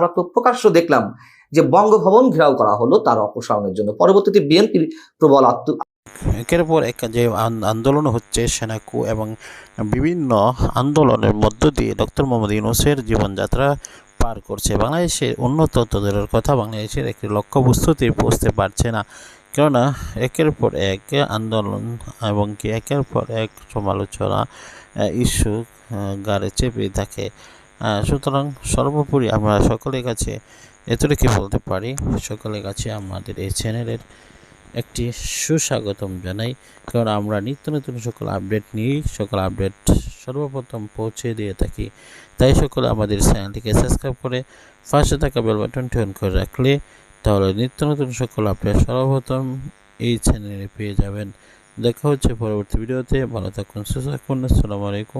আমরা তো প্রকাশ্য দেখলাম যে বঙ্গভবন ঘেরাও করা হলো তার অপসারণের জন্য। পরবর্তীতে বিএনপির প্রবল আত্ম একের পর এক যে আন্দোলন হচ্ছে সেনাকু এবং বিভিন্ন আন্দোলনের মধ্য দিয়ে ডক্টর মোহাম্মদ ইউনুসের জীবনযাত্রা পার করছে। বাংলাদেশের উন্নত তদরের কথা বাংলাদেশের একটি লক্ষ্যবস্তুতে পৌঁছতে পারছে না। কেননা, একের পর এক আন্দোলন এবং কি একের পর এক সমালোচনা ইস্যু গাড়ে চেপে থাকে। সুতরাং সর্বোপরি আমরা সকলের কাছে এতটুকু বলতে পারি, সকলের কাছে আমাদের এই চ্যানেলের একটি সুস্বাগতম জানাই। কারণ আমরা নিত্য নতুন সকল আপডেট নিয়েই সকল আপডেট সর্বপ্রথম পৌঁছে দিয়ে থাকি। তাই সকলে আমাদের চ্যানেলটিকে সাবস্ক্রাইব করে পাশে থাকা বেল বাটনটি অন করে রাখলে তাহলে নিত্য নতুন সকল আপডেট সর্বপ্রথম এই চ্যানেলে পেয়ে যাবেন। দেখা হচ্ছে পরবর্তী ভিডিওতে। ভালো থাকুন, সুস্থ থাকুন। আসসালামু আলাইকুম।